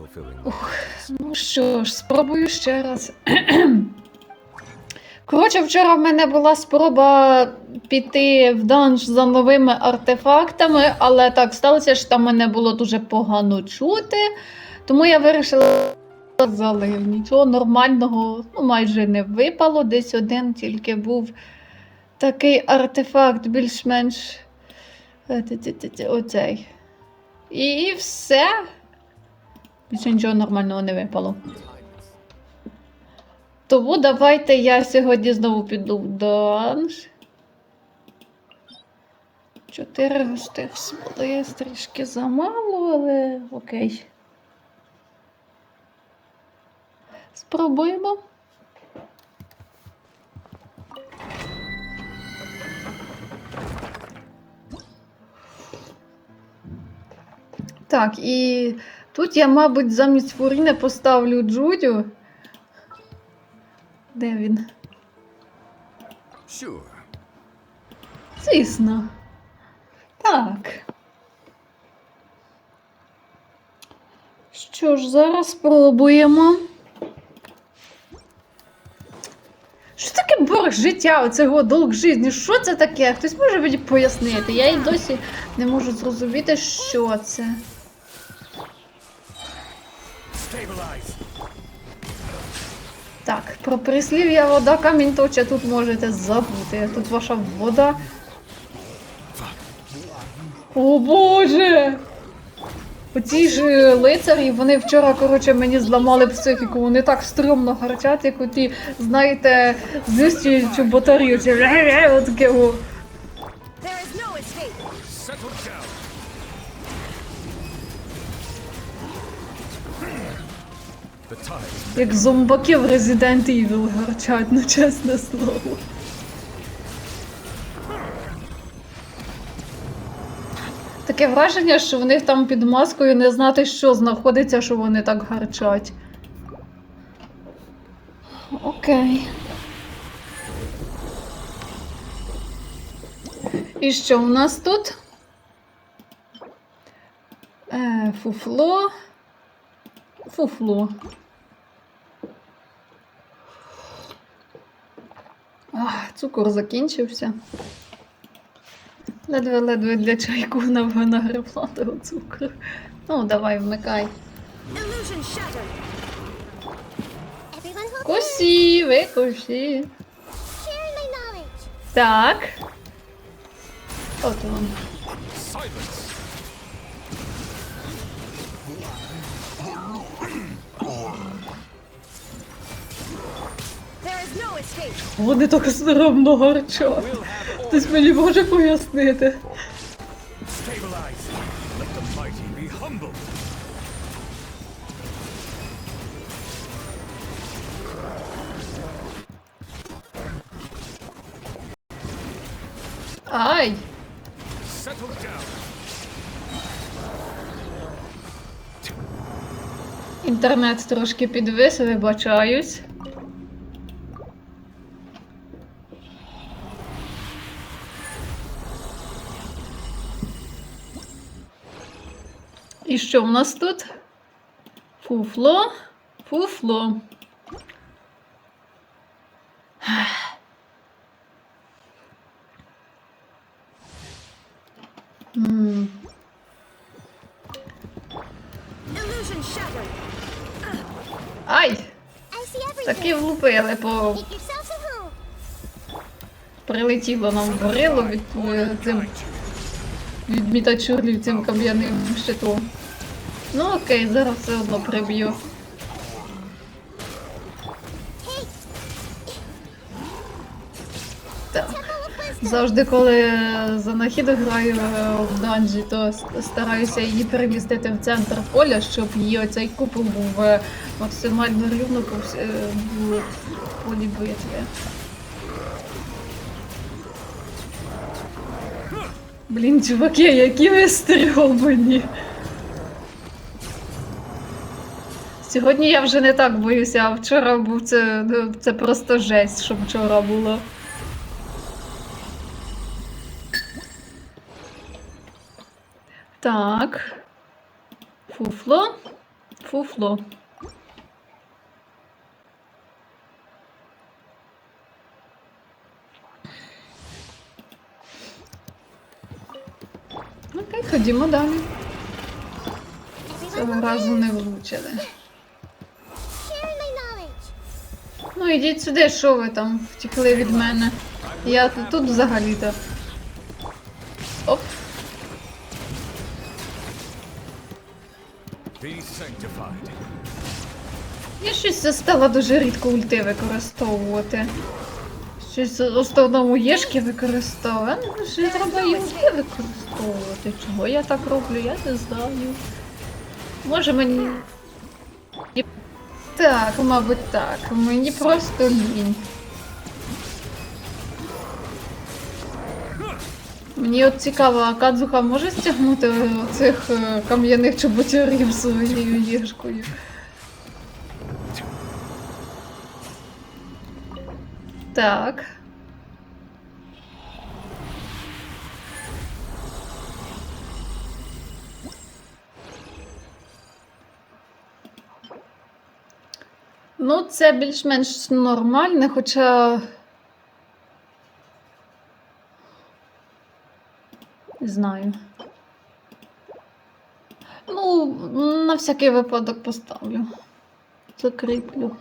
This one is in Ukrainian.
my Ну що ж, спробую ще раз. Коротше, вчора в мене була спроба піти в данж за новими артефактами, але так сталося, що там мене було дуже погано чути. Тому я вирішила залив. Нічого нормального ну, майже не випало. Десь один тільки був такий артефакт, більш-менш е, оцей. І все. Більше нічого нормального не випало. Тому давайте я сьогодні знову піду в данж. Чотири густих смоли трішки замало, але окей. Спробуємо. Так, і тут я, мабуть, замість Фуріни поставлю Джудю. Де він? Sure. Звісно. Так. Що ж, зараз спробуємо. Що таке борг життя? Оцього долг житті? Що це таке? Хтось може мені пояснити? Я і досі не можу зрозуміти, що це. Так, про прислів'я вода камінь точа тут можете забути. Тут ваша вода. О Боже! Оці ж лицарі, вони вчора, коротше, мені зламали психіку. Вони так стрьомно гарчать, як оті, знаєте, чоботарі. Оці таке о. Як зомбаки в Resident Evil гарчать, ну чесне слово. Таке враження, що в них там під маскою не знати, що знаходиться, що вони так гарчать. Окей. І що у нас тут? Е, фуфло. Фуфло. Ах, цукор закінчився. Ледве-ледве для чайку на- нагребла того цукру. Ну, давай, вмикай. Кусі, викусі. Так. От вам. Вони так соромно гарчать. Хтось мені може пояснити. Ай! Інтернет трошки підвис, вибачаюсь. І що в нас тут? Фуфло, фуфло. М, Ай! Таки влупили по прилетіло нам в горило від е, цим від мітачурлів цим кам'яним щитом. Ну окей, зараз все одно приб'ю. Завжди, коли за нахід граю е, в данжі, то стараюся її перемістити в центр поля, щоб її оцей купол був е, максимально рівно по е, полі битви. Блін, чуваки, які ви стрьомані. Сьогодні я вже не так боюся, а вчора був це, ну, це просто жесть, що вчора було. Так. Фуфло. Фуфло. Окей, ходімо далі. Цього разу не влучили. Ну, ідіть сюди, що ви там втекли від мене. Я тут, взагалі-то. Оп. Я щось стала дуже рідко ульти використовувати. Щось в основному єшки використовую. Ну, ще треба і ульти використовувати. Чого я так роблю, я не знаю. Може мені. Так, мабуть, так. Мені просто лінь. Мені от цікаво, а Кадзуха може стягнути цих е, кам'яних чоботярів своєю єшкою? Так. Ну, це більш-менш нормальне, хоча. Не знаю. Ну, на всякий випадок поставлю. Закріплю.